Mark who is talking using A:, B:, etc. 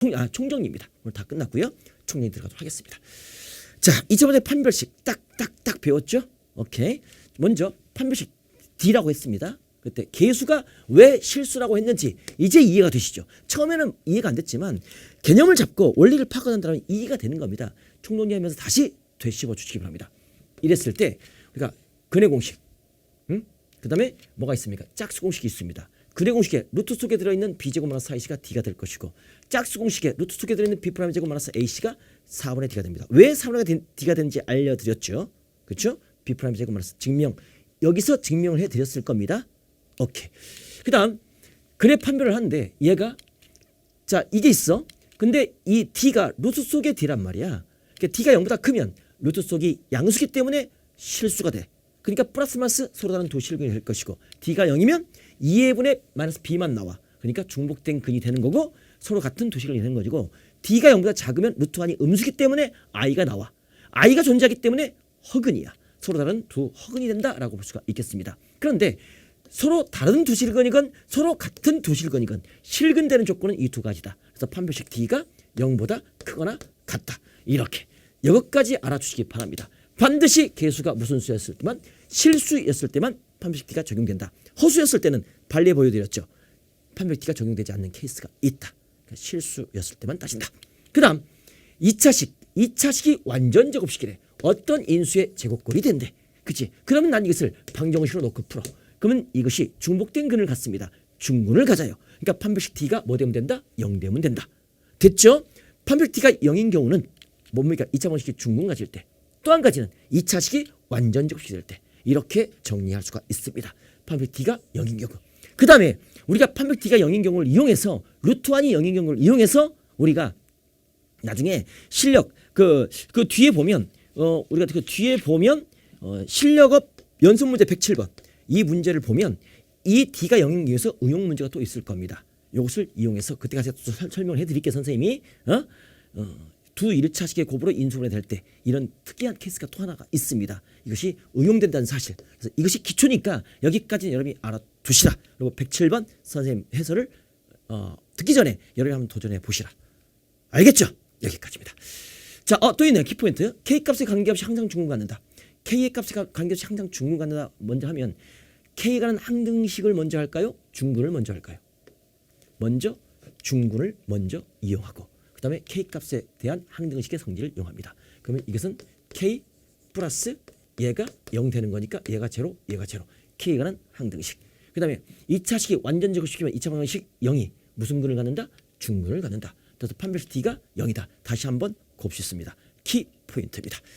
A: 총, 아, 총정리입니다. 오늘 다 끝났고요. 총정리 들어가도록 하겠습니다. 자, 이첫 번째 판별식 딱딱딱 배웠죠? 오케이. 먼저 판별식 D라고 했습니다. 그때 개수가 왜 실수라고 했는지 이제 이해가 되시죠? 처음에는 이해가 안 됐지만 개념을 잡고 원리를 파악한다면 이해가 되는 겁니다. 총정리하면서 다시 되씹어 주시기 바랍니다. 이랬을 때 우리가 근해 공식, 응? 그다음에 뭐가 있습니까? 짝수 공식이 있습니다. 근해 공식에 루트 속에 들어있는 b제곱 마이너스 4ac가 d가 될 것이고 짝수 공식에 루트 속에 들어있는 b 프라임 제곱 마이너스 ac가 4분의 d가 됩니다. 왜 4분의 d가 되는지 알려드렸죠. 그렇죠? b 프라임 제곱 마이너스 증명 여기서 증명을 해드렸을 겁니다. 오케이. 그 다음 근해 판별을 하는데 얘가 자 이게 있어. 근데 이 d가 루트 속의 d란 말이야. 그러니까 d가 0보다 크면 루트 속이 양수기 때문에 실수가 돼. 그러니까 플러스 마이너스 서로 다른 도실근이 될 것이고 d가 0이면 2회분의 마이너스 b만 나와. 그러니까 중복된 근이 되는 거고 서로 같은 도실근이 되는 거고 d가 0보다 작으면 루트 안이 음수기 때문에 i가 나와. i가 존재하기 때문에 허근이야. 서로 다른 두 허근이 된다라고 볼 수가 있겠습니다. 그런데 서로 다른 두 실근이건 서로 같은 두 실근이건 실근되는 조건은 이 두 가지다. 그래서 판별식 D가 0보다 크거나 같다. 이렇게 이것까지 알아주시기 바랍니다. 반드시 개수가 무슨 수였을 때만 실수였을 때만 판별식 D가 적용된다. 허수였을 때는 발리에 보여드렸죠. 판별식 D가 적용되지 않는 케이스가 있다. 그러니까 실수였을 때만 따진다. 그 다음 2차식, 2차식이 완전 제곱식이래. 어떤 인수의 제곱꼴이 된대. 그치? 그러면 난 이것을 방정식으로 놓고 풀어. 그러면 이것이 중복된 근을 갖습니다. 중근을 가져요. 그러니까 판별식 D가 뭐 되면 된다? 0 되면 된다. 됐죠? 판별 D가 0인 경우는 뭡니까? 2차 방식이 중근 가질 때. 또 한 가지는 2차 식이 완전 제곱식이 될 때. 이렇게 정리할 수가 있습니다. 판별 D가 0인 경우. 그 다음에 우리가 판별 D가 0인 경우를 이용해서 루트 1이 0인 경우를 이용해서 우리가 나중에 실력 그 그 뒤에 보면 어 우리가 그 뒤에 보면 어 실력업 연습 문제 107번 이 문제를 보면 이 D가 0인 경우에서 응용 문제가 또 있을 겁니다. 이것을 이용해서 그때 가서 또 설- 설명을 해드릴게요 선생님이 어? 어, 두 1차식의 곱으로 인수분해 될 때 이런 특이한 케이스가 또 하나가 있습니다. 이것이 응용된다는 사실. 그래서 이것이 기초니까 여기까지는 여러분이 알아두시라. 그리고 107번 선생님 해설을 어, 듣기 전에 여러분이 한번 도전해 보시라. 알겠죠? 여기까지입니다. 자, 어, 또 있네요. 키포인트. K 값에 관계없이 항상 중근 갖는다. K의 값에 가- 관계없이 항상 중근 갖는다. 먼저 하면 K가 는 항등식을 먼저 할까요? 중근을 먼저 할까요? 먼저 중근을 먼저 이용하고 그 다음에 K 값에 대한 항등식의 성질을 이용합니다. 그러면 이것은 K 플러스 얘가 0 되는 거니까 얘가 제로 얘가 제로 K가 는 항등식 그 다음에 2차식이 완전 제곱식이면 2차 방정식 0이 무슨 근을 갖는다? 중근을 갖는다. 그래서 판별식 D가 0이다. 다시 한번 곱씹습니다. 키 포인트입니다.